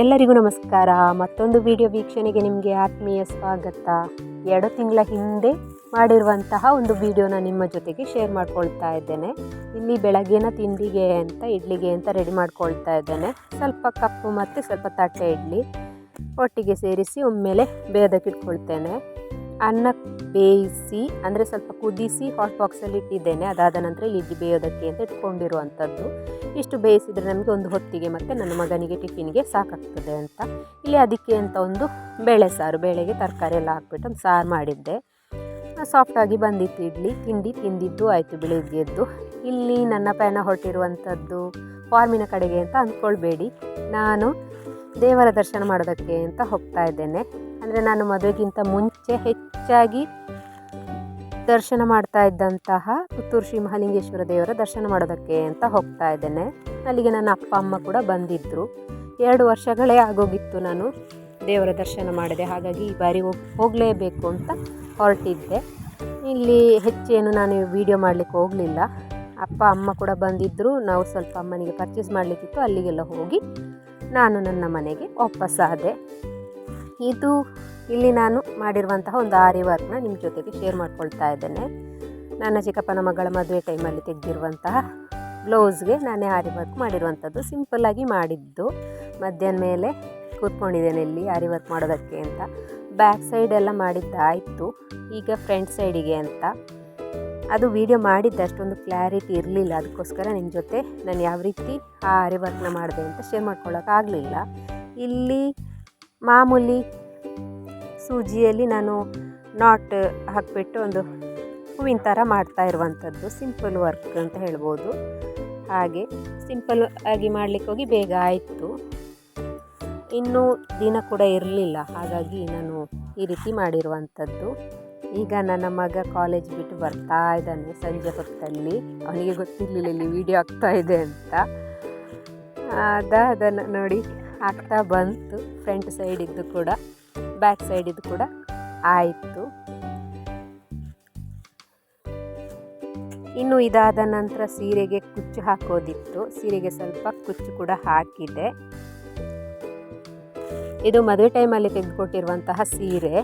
ಎಲ್ಲರಿಗೂ ನಮಸ್ಕಾರ. ಮತ್ತೊಂದು ವಿಡಿಯೋ ವೀಕ್ಷಣೆಗೆ ನಿಮಗೆ ಆತ್ಮೀಯ ಸ್ವಾಗತ. ಎರಡು ತಿಂಗಳ ಹಿಂದೆ ಮಾಡಿರುವಂತಹ ಒಂದು ವಿಡಿಯೋನ ನಿಮ್ಮ ಜೊತೆಗೆ ಶೇರ್ ಮಾಡ್ಕೊಳ್ತಾ ಇದ್ದೇನೆ. ಇಲ್ಲಿ ಬೆಳಗ್ಗೆನ ತಿಂಡಿಗೆ ಅಂತ, ಇಡ್ಲಿಗೆ ಅಂತ ರೆಡಿ ಮಾಡ್ಕೊಳ್ತಾ ಇದ್ದೇನೆ. ಸ್ವಲ್ಪ ಕಪ್ಪು ಮತ್ತು ಸ್ವಲ್ಪ ತಟ್ಟೆ ಇಡ್ಲಿ. ಒಟ್ಟಿಗೆ ಸೇರಿಸಿ ಒಮ್ಮೆಲೆ ಬೇಯೋದಕ್ಕೆ ಇಟ್ಕೊಳ್ತೇನೆ ಅನ್ನ ಬೇಯಿಸಿ, ಅಂದರೆ ಸ್ವಲ್ಪ ಕುದಿಸಿ ಹಾಟ್ ಬಾಕ್ಸಲ್ಲಿ ಇಟ್ಟಿದ್ದೇನೆ. ಅದಾದ ನಂತರ ಇಲ್ಲಿ ಬೇಯೋದಕ್ಕೆ ಅಂತ ಇಟ್ಕೊಂಡಿರುವಂಥದ್ದು. ಇಷ್ಟು ಬೇಯಿಸಿದರೆ ನಮಗೆ ಒಂದು ಹೊತ್ತಿಗೆ ಮತ್ತು ನನ್ನ ಮಗನಿಗೆ ಟಿಫಿನ್ಗೆ ಸಾಕಾಗ್ತದೆ ಅಂತ. ಇಲ್ಲಿ ಅದಕ್ಕೆ ಅಂತ ಒಂದು ಬೇಳೆ ಸಾರು, ಬೇಳೆಗೆ ತರಕಾರಿ ಎಲ್ಲ ಹಾಕ್ಬಿಟ್ಟು ಒಂದು ಸಾರು ಮಾಡಿದ್ದೆ. ಸಾಫ್ಟಾಗಿ ಬಂದಿತ್ತು ಇಡ್ಲಿ. ತಿಂಡಿ ತಿಂದಿದ್ದು ಆಯಿತು ಬೆಳಿಗ್ಗೆದ್ದು ಇಲ್ಲಿ ನನ್ನ ಪಯಣ ಹೊರಟಿರುವಂಥದ್ದು ಫಾರ್ಮಿನ ಕಡೆಗೆ ಅಂತ ಅಂದ್ಕೊಳ್ಬೇಡಿ. ನಾನು ದೇವರ ದರ್ಶನ ಮಾಡೋದಕ್ಕೆ ಅಂತ ಹೋಗ್ತಾ ಇದ್ದೇನೆ. ಅಂದರೆ ನಾನು ಮದುವೆಗಿಂತ ಮುಂಚೆ ಹೆಚ್ಚಾಗಿ ದರ್ಶನ ಮಾಡ್ತಾ ಇದ್ದಂತಹ ಪುತ್ತೂರು ಶ್ರೀ ಮಹಾಲಿಂಗೇಶ್ವರ ದೇವರ ದರ್ಶನ ಮಾಡೋದಕ್ಕೆ ಅಂತ ಹೋಗ್ತಾ ಇದ್ದೇನೆ. ಅಲ್ಲಿಗೆ ನನ್ನ ಅಪ್ಪ, ಅಮ್ಮ ಕೂಡ ಬಂದಿದ್ದರು ಎರಡು ವರ್ಷಗಳೇ ಆಗೋಗಿತ್ತು ನಾನು ದೇವರ ದರ್ಶನ ಮಾಡಿದೆ. ಹಾಗಾಗಿ ಈ ಬಾರಿ ಹೋಗಿ, ಹೋಗಲೇಬೇಕು ಅಂತ ಹೊರಟಿದ್ದೆ. ಇಲ್ಲಿ ಹೆಚ್ಚೇನು ನಾನು ವೀಡಿಯೋ ಮಾಡಲಿಕ್ಕೆ ಹೋಗಲಿಲ್ಲ. ಅಪ್ಪ, ಅಮ್ಮ ಕೂಡ ಬಂದಿದ್ದರು ನಾವು ಸ್ವಲ್ಪ ಅಮ್ಮನಿಗೆ ಪರ್ಚೇಸ್ ಮಾಡಲಿಕ್ಕಿತ್ತು. ಅಲ್ಲಿಗೆಲ್ಲ ಹೋಗಿ ನಾನು ನನ್ನ ಮನೆಗೆ ವಾಪಸ್ಸಾದೆ. ಇದು ಇಲ್ಲಿ ನಾನು ಮಾಡಿರುವಂತಹ ಒಂದು ಆರಿ ವರ್ಕ್ನ ನಿಮ್ಮ ಜೊತೆಗೆ ಶೇರ್ ಮಾಡ್ಕೊಳ್ತಾ ಇದ್ದೇನೆ. ನನ್ನ ಚಿಕ್ಕಪ್ಪನ ಮಗಳ ಮದುವೆ ಟೈಮಲ್ಲಿ ತೆಗೆದಿರುವಂತಹ ಬ್ಲೌಸ್ಗೆ ನಾನೇ ಆರಿ ವರ್ಕ್ ಮಾಡಿರುವಂಥದ್ದು. ಸಿಂಪಲ್ಲಾಗಿ ಮಾಡಿದ್ದು. ಮಧ್ಯಾಹ್ನ ಮೇಲೆ ಕೂತ್ಕೊಂಡಿದ್ದೇನೆ ಇಲ್ಲಿ ಆರಿ ವರ್ಕ್ ಮಾಡೋದಕ್ಕೆ ಅಂತ. ಬ್ಯಾಕ್ ಸೈಡ್ ಎಲ್ಲ ಮಾಡಿದ್ದಾಯಿತು. ಈಗ ಫ್ರಂಟ್ ಸೈಡಿಗೆ ಅಂತ. ಅದು ವಿಡಿಯೋ ಮಾಡಿದ್ದೆ, ಅಷ್ಟೊಂದು ಕ್ಲಾರಿಟಿ ಇರಲಿಲ್ಲ. ಅದಕ್ಕೋಸ್ಕರ ನಿಮ್ಮ ಜೊತೆ ನಾನು ಯಾವ ರೀತಿ ಆ ಆರಿ ವರ್ಕ್ನ ಮಾಡಿದೆ ಅಂತ ಶೇರ್ ಮಾಡ್ಕೊಳ್ಳೋಕ್ಕಾಗಲಿಲ್ಲ ಇಲ್ಲಿ ಮಾಮೂಲಿ ಸೂಜಿಯಲ್ಲಿ ನಾನು ನಾಟ್ ಹಾಕಿಬಿಟ್ಟು ಒಂದು ಹೂವಿನ ಥರ ಮಾಡ್ತಾ ಇರುವಂಥದ್ದು. ಸಿಂಪಲ್ ವರ್ಕ್ ಅಂತ ಹೇಳ್ಬೋದು. ಹಾಗೆ ಸಿಂಪಲ್ ಆಗಿ ಮಾಡಲಿಕ್ಕೆ ಹೋಗಿ ಬೇಗ ಆಯಿತು. ಇನ್ನೂ ದಿನ ಕೂಡ ಇರಲಿಲ್ಲ. ಹಾಗಾಗಿ ನಾನು ಈ ರೀತಿ ಮಾಡಿರುವಂಥದ್ದು. ಈಗ ನನ್ನ ಮಗ ಕಾಲೇಜ್ ಬಿಟ್ಟು ಬರ್ತಾ ಇದ್ದಾನೆ ಸಂಜೆ ಹೊತ್ತಲ್ಲಿ. ಅವನಿಗೆ ಗೊತ್ತಿರಲಿಲ್ಲ ಇಲ್ಲಿ ವಿಡಿಯೋ ಆಗ್ತಾ ಇದೆ ಅಂತ. ಅದ ಅದನ್ನು ನೋಡಿ ಆಗ್ತಾ ಬಂತು. ಫ್ರಂಟ್ ಸೈಡಿದ್ದು ಕೂಡ ಬ್ಯಾಕ್ ಸೈಡಿದ್ದು ಕೂಡ ಆಯಿತು. ಇನ್ನು ಇದಾದ ನಂತರ ಸೀರೆಗೆ ಕುಚ್ಚು ಹಾಕೋದಿತ್ತು. ಸೀರೆಗೆ ಸ್ವಲ್ಪ ಕುಚ್ಚು ಕೂಡ ಹಾಕಿದೆ. ಇದು ಮದುವೆ ಟೈಮಲ್ಲಿ ತೆಗೆದುಕೊಟ್ಟಿರುವಂತಹ ಸೀರೆ.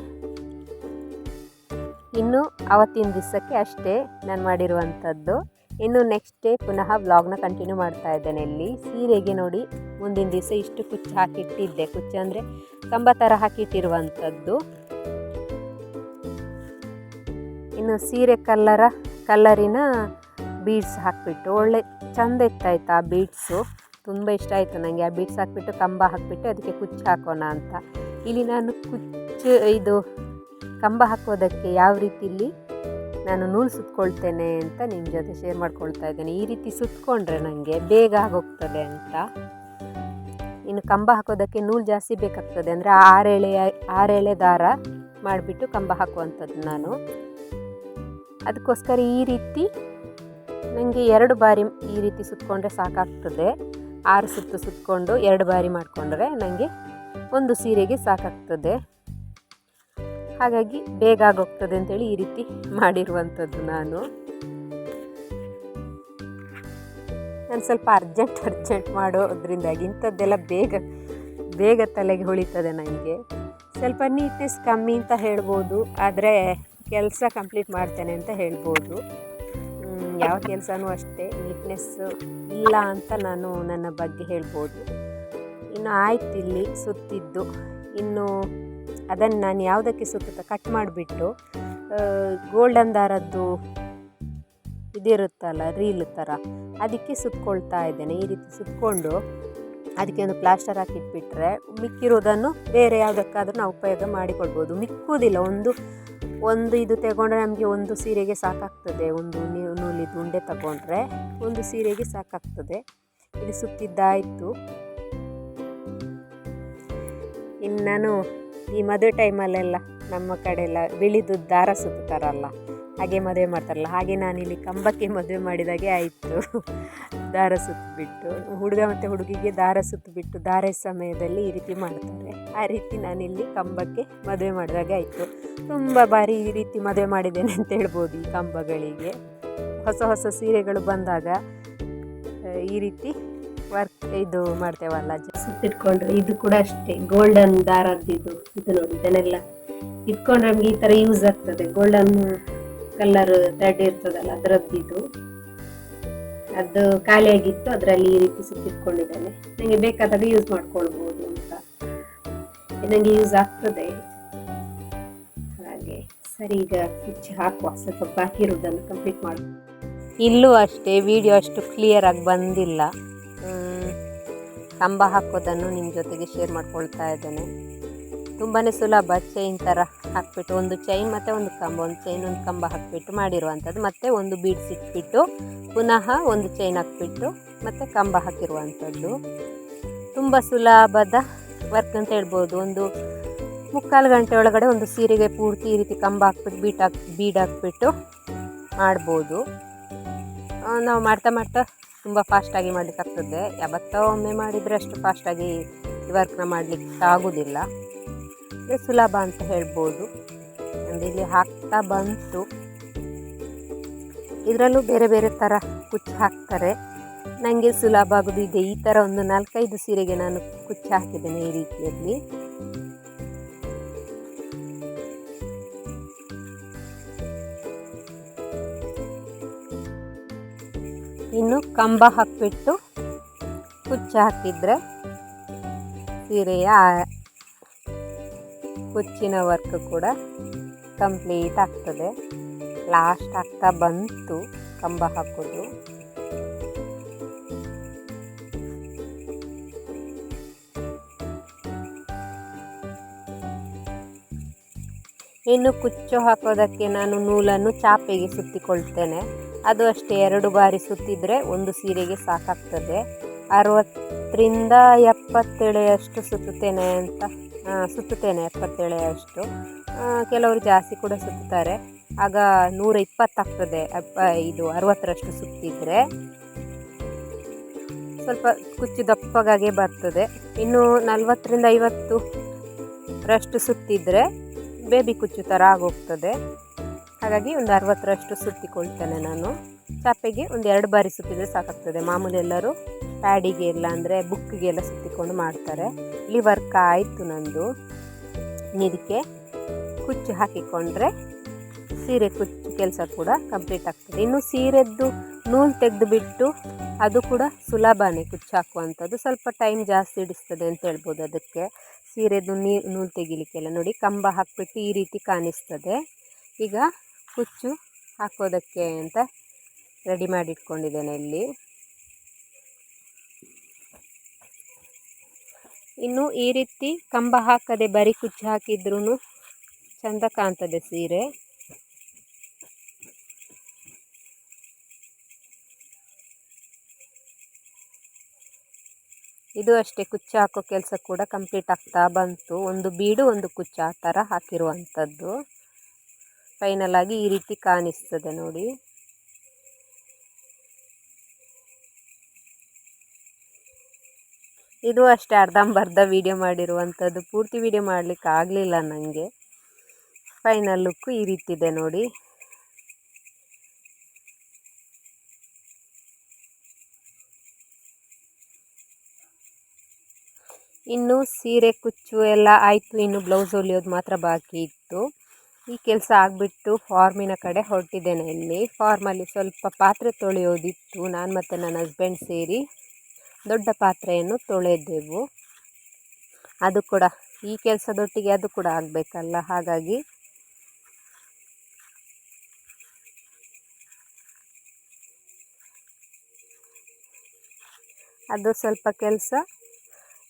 ಇನ್ನು ಅವತ್ತಿನ ದಿವಸಕ್ಕೆ ಅಷ್ಟೇ ನಾನು ಮಾಡಿರುವಂಥದ್ದು. ಇನ್ನು ನೆಕ್ಸ್ಟ್ ಡೇ ಪುನಃ ವ್ಲಾಗ್ನ ಕಂಟಿನ್ಯೂ ಮಾಡ್ತಾ ಇದ್ದೇನೆ. ಇಲ್ಲಿ ಸೀರೆಗೆ ನೋಡಿ, ಮುಂದಿನ ದಿವಸ ಇಷ್ಟು ಕುಚ್ಚು ಹಾಕಿಟ್ಟಿದ್ದೆ. ಕುಚ್ಚು ಅಂದರೆ ಕಂಬ ಥರ ಹಾಕಿಟ್ಟಿರುವಂಥದ್ದು. ಇನ್ನು ಸೀರೆ ಕಲ್ಲರ ಕಲ್ಲರಿನ ಬೀಡ್ಸ್ ಹಾಕಿಬಿಟ್ಟು, ಒಳ್ಳೆ ಚಂದ ಇತ್ತಾಯ್ತು ಆ ಬೀಡ್ಸು ತುಂಬ ಇಷ್ಟ ಆಯಿತು ನನಗೆ ಆ ಬೀಡ್ಸ್ ಹಾಕಿಬಿಟ್ಟು, ಕಂಬ ಹಾಕಿಬಿಟ್ಟು ಅದಕ್ಕೆ ಕುಚ್ಚು ಹಾಕೋಣ ಅಂತ. ಇಲ್ಲಿ ನಾನು ಕುಚ್ಚು, ಇದು ಕಂಬ ಹಾಕೋದಕ್ಕೆ ಯಾವ ರೀತಿಲಿ ನಾನು ನೂಲು ಸುತ್ಕೊಳ್ತೇನೆ ಅಂತ ನಿಮ್ಮ ಜೊತೆ ಶೇರ್ ಮಾಡ್ಕೊಳ್ತಾ ಇದ್ದೇನೆ. ಈ ರೀತಿ ಸುತ್ಕೊಂಡ್ರೆ ನನಗೆ ಬೇಗ ಆಗೋಗ್ತದೆ ಅಂತ. ಇನ್ನು ಕಂಬ ಹಾಕೋದಕ್ಕೆ ನೂಲು ಜಾಸ್ತಿ ಬೇಕಾಗ್ತದೆ ಅಂದರೆ ಆರೆಳೆ ಆರೆಳೆ ದಾರ ಮಾಡಿಬಿಟ್ಟು ಕಂಬ ಹಾಕುವಂಥದ್ದು ನಾನು. ಅದಕ್ಕೋಸ್ಕರ ಈ ರೀತಿ ನನಗೆ ಎರಡು ಬಾರಿ ಈ ರೀತಿ ಸುತ್ತಕೊಂಡ್ರೆ ಸಾಕಾಗ್ತದೆ. ಆರು ಸುತ್ತು ಸುತ್ತಕೊಂಡು ಎರಡು ಬಾರಿ ಮಾಡಿಕೊಂಡ್ರೆ ನನಗೆ ಒಂದು ಸೀರೆಗೆ ಸಾಕಾಗ್ತದೆ. ಹಾಗಾಗಿ ಬೇಗ ಆಗೋಗ್ತದೆ ಅಂತೇಳಿ ಈ ರೀತಿ ಮಾಡಿರುವಂಥದ್ದು ನಾನು. ನಾನು ಸ್ವಲ್ಪ ಅರ್ಜೆಂಟ್ ಅರ್ಜೆಂಟ್ ಮಾಡೋದ್ರಿಂದಾಗಿ ಇಂಥದ್ದೆಲ್ಲ ಬೇಗ ಬೇಗ ತಲೆಗೆ ಹೊಳಿತದೆ ನನಗೆ. ಸ್ವಲ್ಪ ನೀಟ್ನೆಸ್ ಕಮ್ಮಿ ಅಂತ ಹೇಳ್ಬೋದು, ಆದರೆ ಕೆಲಸ ಕಂಪ್ಲೀಟ್ ಮಾಡ್ತೇನೆ ಅಂತ ಹೇಳ್ಬೋದು. ಯಾವ ಕೆಲಸನೂ ಅಷ್ಟೇ ನೀಟ್ನೆಸ್ ಇಲ್ಲ ಅಂತ ನಾನು ನನ್ನ ಬಗ್ಗೆ ಹೇಳ್ಬೋದು. ಇನ್ನು ಆಯ್ತು ಇಲ್ಲಿ ಸುತ್ತಿದ್ದು. ಇನ್ನು ಅದನ್ನು ನಾನು ಯಾವುದಕ್ಕೆ ಸುತ್ತ ಕಟ್ ಮಾಡಿಬಿಟ್ಟು ಗೋಲ್ಡನ್ ದಾರದ್ದು ಇದಿರುತ್ತಲ್ಲ ರೀಲ್ ಥರ ಅದಕ್ಕೆ ಸುತ್ಕೊಳ್ತಾ ಇದ್ದೇನೆ. ಈ ರೀತಿ ಸುತ್ತಕೊಂಡು ಅದಕ್ಕೆ ಒಂದು ಪ್ಲಾಸ್ಟರ್ ಹಾಕಿಟ್ಬಿಟ್ರೆ ಮಿಕ್ಕಿರೋದನ್ನು ಬೇರೆ ಯಾವುದಕ್ಕಾದ್ರೂ ನಾವು ಉಪಯೋಗ ಮಾಡಿಕೊಳ್ಬೋದು. ಮಿಕ್ಕುವುದಿಲ್ಲ ಒಂದು ಒಂದು ಇದು ತಗೊಂಡ್ರೆ ನಮಗೆ ಒಂದು ಸೀರೆಗೆ ಸಾಕಾಗ್ತದೆ. ಒಂದು ನೂಲಿ ಉಂಡೆ ತಗೊಂಡ್ರೆ ಒಂದು ಸೀರೆಗೆ ಸಾಕಾಗ್ತದೆ. ಇಲ್ಲಿ ಸುತ್ತಿದ್ದಾಯಿತು. ಇನ್ನು ನಾನು ಈ ಮದುವೆ ಟೈಮಲ್ಲೆಲ್ಲ ನಮ್ಮ ಕಡೆ ಎಲ್ಲ ಬಿಳಿದು ದಾರ ಸುತ್ತಾರಲ್ಲ ಹಾಗೆ ಮದುವೆ ಮಾಡ್ತಾರಲ್ಲ, ಹಾಗೆ ನಾನಿಲ್ಲಿ ಕಂಬಕ್ಕೆ ಮದುವೆ ಮಾಡಿದಾಗೆ ಆಯಿತು. ದಾರ ಸುತ್ತಿಬಿಟ್ಟು, ಹುಡುಗ ಮತ್ತು ಹುಡುಗಿಗೆ ದಾರ ಸುತ್ತಿಬಿಟ್ಟು ದಾರೆ ಸಮಯದಲ್ಲಿ ಈ ರೀತಿ ಮಾಡ್ತಾರೆ. ಆ ರೀತಿ ನಾನಿಲ್ಲಿ ಕಂಬಕ್ಕೆ ಮದುವೆ ಮಾಡಿದಾಗೆ ಆಯಿತು. ತುಂಬ ಬಾರಿ ಈ ರೀತಿ ಮದುವೆ ಮಾಡಿದ್ದೇನೆ ಅಂತ ಹೇಳ್ಬೋದು ಈ ಕಂಬಗಳಿಗೆ. ಹೊಸ ಹೊಸ ಸೀರೆಗಳು ಬಂದಾಗ, ಈ ರೀತಿ ವರ್ಕ್ ಇದು ಮಾಡ್ತೇವಲ್ಲ ಸುತ್ತಿಟ್ಕೊಂಡ್ರೆ ಇದು ಕೂಡ ಅಷ್ಟೇ ಗೋಲ್ಡನ್ ದಾರದ್ದು ಇದು ಇದು ನೋಡಿ ಇದನ್ನೆಲ್ಲ ಇಟ್ಕೊಂಡ್ರೆ ನಮ್ಗೆ ಈ ತರ ಯೂಸ್ ಆಗ್ತದೆ. ಗೋಲ್ಡನ್ ಕಲರ್ ಥ್ರೆಡ್ ಇರ್ತದಲ್ಲ ಅದರದ್ದು ಇದು. ಅದು ಖಾಲಿಯಾಗಿತ್ತು ಅದರಲ್ಲಿ ಈ ರೀತಿ ಸುತ್ತಿಟ್ಕೊಂಡಿದ್ದೇನೆ. ನಂಗೆ ಬೇಕಾದಾಗ ಯೂಸ್ ಮಾಡ್ಕೊಳ್ಬೋದು ಅಂತ. ನಂಗೆ ನನಗೆ ಯೂಸ್ ಆಗ್ತದೆ. ಹಾಗೆ ಸರಿ ಈಗ ಸ್ವಿಚ್ ಹಾಕುವ. ಸ್ವಲ್ಪ ಬಾಕಿ ಇರುವುದನ್ನು ಕಂಪ್ಲೀಟ್ ಮಾಡಿ. ಇಲ್ಲೂ ಅಷ್ಟೇ ವಿಡಿಯೋ ಅಷ್ಟು ಕ್ಲಿಯರ್ ಆಗಿ ಬಂದಿಲ್ಲ. ಕಂಬ ಹಾಕೋದನ್ನು ನಿಮ್ಮ ಜೊತೆಗೆ ಶೇರ್ ಮಾಡ್ಕೊಳ್ತಾ ಇದ್ದೇನೆ. ತುಂಬಾ ಸುಲಭ ಚೈನ್ ಥರ ಹಾಕ್ಬಿಟ್ಟು ಒಂದು ಚೈನ್ ಮತ್ತು ಒಂದು ಕಂಬ, ಒಂದು ಚೈನ್ ಒಂದು ಕಂಬ ಹಾಕ್ಬಿಟ್ಟು ಮಾಡಿರುವಂಥದ್ದು. ಮತ್ತು ಒಂದು ಬೀಡ್ಸ್ ಇಟ್ಬಿಟ್ಟು ಪುನಃ ಒಂದು ಚೈನ್ ಹಾಕ್ಬಿಟ್ಟು ಮತ್ತು ಕಂಬ ಹಾಕಿರುವಂಥದ್ದು. ತುಂಬ ಸುಲಭದ ವರ್ಕ್ ಅಂತ ಹೇಳ್ಬೋದು. ಒಂದು ಮುಕ್ಕಾಲು ಗಂಟೆ ಒಳಗಡೆ ಒಂದು ಸೀರೆಗೆ ಪೂರ್ತಿ ಈ ರೀತಿ ಕಂಬ ಹಾಕ್ಬಿಟ್ಟು ಬೀಟ್ ಹಾಕಿ ಬೀಡ್ ಹಾಕ್ಬಿಟ್ಟು ಮಾಡ್ಬೋದು. ನಾವು ಮಾಡ್ತಾ ಮಾಡ್ತಾ ತುಂಬ ಫಾಸ್ಟಾಗಿ ಮಾಡ್ಲಿಕ್ಕೆ ಆಗ್ತದೆ. ಯಾವತ್ತೋ ಒಮ್ಮೆ ಮಾಡಿದರೆ ಅಷ್ಟು ಫಾಸ್ಟಾಗಿ ವರ್ಕ್ನ ಮಾಡಲಿಕ್ಕೆ ಆಗೋದಿಲ್ಲ. ಇದು ಸುಲಭ ಅಂತ ಹೇಳ್ಬೋದು. ಅಂದರೆ ಇಲ್ಲಿ ಹಾಕ್ತಾ ಬಂತು. ಇದರಲ್ಲೂ ಬೇರೆ ಬೇರೆ ಥರ ಕುಚ್ಚು ಹಾಕ್ತಾರೆ. ನನಗೆ ಸುಲಭ ಆಗೋದು ಇದೆ. ಈ ಥರ ಒಂದು ನಾಲ್ಕೈದು ಸೀರೆಗೆ ನಾನು ಕುಚ್ಚು ಹಾಕಿದ್ದೇನೆ ಈ ರೀತಿಯಲ್ಲಿ. ಇನ್ನು ಕಂಬ ಹಾಕಿಬಿಟ್ಟು ಕುಚ್ಚು ಹಾಕಿದರೆ ಸೀರೆಯ ಕುಚ್ಚಿನ ವರ್ಕ್ ಕೂಡ ಕಂಪ್ಲೀಟ್ ಆಗ್ತದೆ. ಲಾಸ್ಟ್ ಆಗ್ತಾ ಬಂತು ಕಂಬ ಹಾಕೋದು. ಇನ್ನು ಕುಚ್ಚು ಹಾಕೋದಕ್ಕೆ ನಾನು ನೂಲನ್ನು ಚಾಪೆಗೆ ಸುತ್ತಿಕೊಳ್ತೇನೆ. ಅದು ಅಷ್ಟೇ, ಎರಡು ಬಾರಿ ಸುತ್ತಿದರೆ ಒಂದು ಸೀರೆಗೆ ಸಾಕಾಗ್ತದೆ. ಅರವತ್ತರಿಂದ ಎಪ್ಪತ್ತೇಳೆಯಷ್ಟು ಸುತ್ತುತ್ತೇನೆ ಅಂತ ಸುತ್ತುತ್ತೇನೆ ಎಪ್ಪತ್ತೇಳೆಯಷ್ಟು ಕೆಲವರು ಜಾಸ್ತಿ ಕೂಡ ಸುತ್ತಾರೆ ಆಗ ನೂರ ಇಪ್ಪತ್ತಾಗ್ತದೆ ಇದು ಅರವತ್ತರಷ್ಟು ಸುತ್ತಿದರೆ. ಸ್ವಲ್ಪ ಕುಚ್ಚು ದಪ್ಪಗಾಗೆ ಬರ್ತದೆ. ಇನ್ನು ನಲವತ್ತರಿಂದ ಐವತ್ತು ರಷ್ಟು ಸುತ್ತಿದರೆ ಬೇಬಿ ಕುಚ್ಚು ಥರ ಆಗೋಗ್ತದೆ. ಹಾಗಾಗಿ ಒಂದು ಅರವತ್ತರಷ್ಟು ಸುತ್ತಿಕೊಳ್ತೇನೆ ನಾನು. ಚಾಪೆಗೆ ಒಂದು ಎರಡು ಬಾರಿ ಸುತ್ತಿದ್ರೆ ಸಾಕಾಗ್ತದೆ. ಮಾಮೂಲಿ ಎಲ್ಲರೂ ಪ್ಯಾಡಿಗೆ ಇಲ್ಲ ಅಂದರೆ ಬುಕ್ಕಿಗೆಲ್ಲ ಸುತ್ತಿಕೊಂಡು ಮಾಡ್ತಾರೆ. ಇಲ್ಲಿ ವರ್ಕ್ ಆಯಿತು ನಂದು. ಇದಕ್ಕೆ ಕುಚ್ಚು ಹಾಕಿಕೊಂಡ್ರೆ ಸೀರೆ ಕುಚ್ಚು ಕೆಲಸ ಕೂಡ ಕಂಪ್ಲೀಟ್ ಆಗ್ತದೆ. ಇನ್ನು ಸೀರೆದ್ದು ನೂಲು ತೆಗೆದು ಬಿಟ್ಟು ಅದು ಕೂಡ ಸುಲಭನೇ ಕುಚ್ಚು ಹಾಕುವಂಥದ್ದು. ಸ್ವಲ್ಪ ಟೈಮ್ ಜಾಸ್ತಿ ಹಿಡಿಸ್ತದೆ ಅಂತ ಹೇಳ್ಬೋದು ಅದಕ್ಕೆ. ಸೀರೆದು ನೀ, ನೂಲು ತೆಗಿಲಿಕ್ಕೆಲ್ಲ ನೋಡಿ ಕಂಬ ಹಾಕಿಬಿಟ್ಟು ಈ ರೀತಿ ಕಾಣಿಸ್ತದೆ. ಈಗ ಕುಚ್ಚು ಹಾಕೋದಕ್ಕೆ ಅಂತ ರೆಡಿ ಮಾಡಿ ಇಟ್ಕೊಂಡಿದ್ದೇನೆ ಇಲ್ಲಿ. ಇನ್ನು ಈ ರೀತಿ ಕಂಬ ಹಾಕದೆ ಬರೀ ಕುಚ್ಚು ಹಾಕಿದ್ರೂ ಚಂದ ಕಾಣ್ತದೆ ಸೀರೆ. ಇದು ಅಷ್ಟೇ ಕುಚ್ಚು ಹಾಕೋ ಕೆಲಸ ಕೂಡ ಕಂಪ್ಲೀಟ್ ಆಗ್ತಾ ಬಂತು. ಒಂದು ಬೀಡು, ಒಂದು ಕುಚ್ಚು ಆ ಥರ ಹಾಕಿರುವಂಥದ್ದು. ಫೈನಲ್ ಆಗಿ ಈ ರೀತಿ ಕಾಣಿಸ್ತದೆ ನೋಡಿ. ಇದು ಅಷ್ಟೇ ಅರ್ಧಂಬರ್ಧ ವಿಡಿಯೋ ಮಾಡಿರುವಂಥದ್ದು ಪೂರ್ತಿ ವಿಡಿಯೋ ಮಾಡಲಿಕ್ಕೆ ಆಗಲಿಲ್ಲ ನನಗೆ ಫೈನಲ್ ಲುಕ್ಕು ಈ ರೀತಿ ಇದೆ ನೋಡಿ. ಇನ್ನು ಸೀರೆ, ಕುಚ್ಚು ಎಲ್ಲ ಆಯಿತು. ಇನ್ನು ಬ್ಲೌಸ್ ಹೊಲಿಯೋದು ಮಾತ್ರ ಬಾಕಿ ಇತ್ತು. ಈ ಕೆಲಸ ಆಗಿಬಿಟ್ಟು ಫಾರ್ಮಿನ ಕಡೆ ಹೊರಟಿದ್ದೇನೆ ಇಲ್ಲಿ. ಫಾರ್ಮಲ್ಲಿ ಸ್ವಲ್ಪ ಪಾತ್ರೆ ತೊಳೆಯೋದಿತ್ತು. ನಾನು ಮತ್ತು ನನ್ನ ಹಸ್ಬೆಂಡ್ ಸೇರಿ ದೊಡ್ಡ ಪಾತ್ರೆಯನ್ನು ತೊಳೆದೆವು. ಅದು ಕೂಡ, ಈ ಕೆಲಸದೊಟ್ಟಿಗೆ ಅದು ಕೂಡ ಆಗಬೇಕಲ್ಲ? ಹಾಗಾಗಿ ಅದು ಸ್ವಲ್ಪ ಕೆಲಸ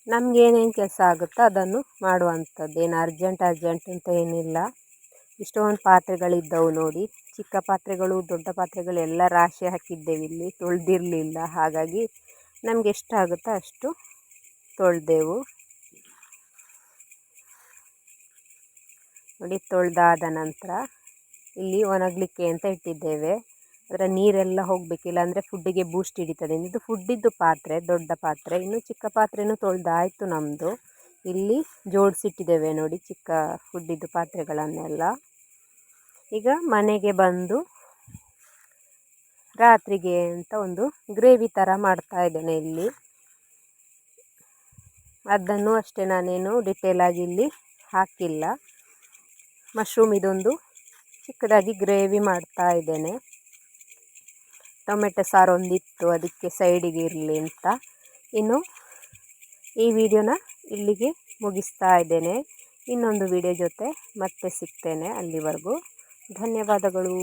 ನಮಗೇನೇನು ಕೆಲಸ ಆಗುತ್ತೋ ಅದನ್ನು ಮಾಡುವಂಥದ್ದು. ಏನು ಅರ್ಜೆಂಟ್ ಅರ್ಜೆಂಟ್ ಅಂತ ಏನಿಲ್ಲ. ಇಷ್ಟೊಂದು ಪಾತ್ರೆಗಳಿದ್ದವು ನೋಡಿ. ಚಿಕ್ಕ ಪಾತ್ರೆಗಳು, ದೊಡ್ಡ ಪಾತ್ರೆಗಳು ಎಲ್ಲ ರಾಶಿ ಹಾಕಿದ್ದೇವೆ ಇಲ್ಲಿ. ತೊಳೆದಿರಲಿಲ್ಲ. ಹಾಗಾಗಿ ನಮಗೆ ಎಷ್ಟಾಗುತ್ತೋ ಅಷ್ಟು ತೊಳೆದೆವು. ನೋಡಿ, ತೊಳೆದಾದ ನಂತರ ಇಲ್ಲಿ ಒಣಗಲಿಕ್ಕೆ ಅಂತ ಇಟ್ಟಿದ್ದೇವೆ. ಅದರ ನೀರೆಲ್ಲ ಹೋಗಬೇಕಿಲ್ಲ ಅಂದರೆ ಫುಡ್ಡಿಗೆ ಬೂಸ್ಟ್ ಹಿಡಿತದೆ. ಇದು ಫುಡ್ಡಿದ್ದು ಪಾತ್ರೆ, ದೊಡ್ಡ ಪಾತ್ರೆ. ಇನ್ನು ಚಿಕ್ಕ ಪಾತ್ರೆನೂ ತೊಳೆದಾಯಿತು ನಮ್ಮದು ಇಲ್ಲಿ ಜೋಡಿಸಿಟ್ಟಿದ್ದೇವೆ ನೋಡಿ ಚಿಕ್ಕ ಫುಡ್ಡಿದ್ದು ಪಾತ್ರೆಗಳನ್ನೆಲ್ಲ. ಈಗ ಮನೆಗೆ ಬಂದು ರಾತ್ರಿಗೆ ಅಂತ ಒಂದು ಗ್ರೇವಿ ಥರ ಮಾಡ್ತಾ ಇದ್ದೇನೆ ಇಲ್ಲಿ. ಅದನ್ನು ಅಷ್ಟೇ ನಾನೇನು ಡಿಟೇಲಾಗಿ ಇಲ್ಲಿ ಹಾಕಿಲ್ಲ. ಮಶ್ರೂಮ್ ಇದೊಂದು ಚಿಕ್ಕದಾಗಿ ಗ್ರೇವಿ ಮಾಡ್ತಾ ಇದ್ದೇನೆ. ಟೊಮೆಟೊ ಸಾರು ಒಂದಿತ್ತು, ಅದಕ್ಕೆ ಸೈಡಿಗೆ ಇರಲಿ ಅಂತ. ಇನ್ನು ಈ ವಿಡಿಯೋನ ಇಲ್ಲಿಗೆ ಮುಗಿಸ್ತಾ ಇದ್ದೇನೆ. ಇನ್ನೊಂದು ವಿಡಿಯೋ ಜೊತೆ ಮತ್ತೆ ಸಿಗ್ತೇನೆ ಅಲ್ಲಿವರೆಗೂ. ಧನ್ಯವಾದಗಳು.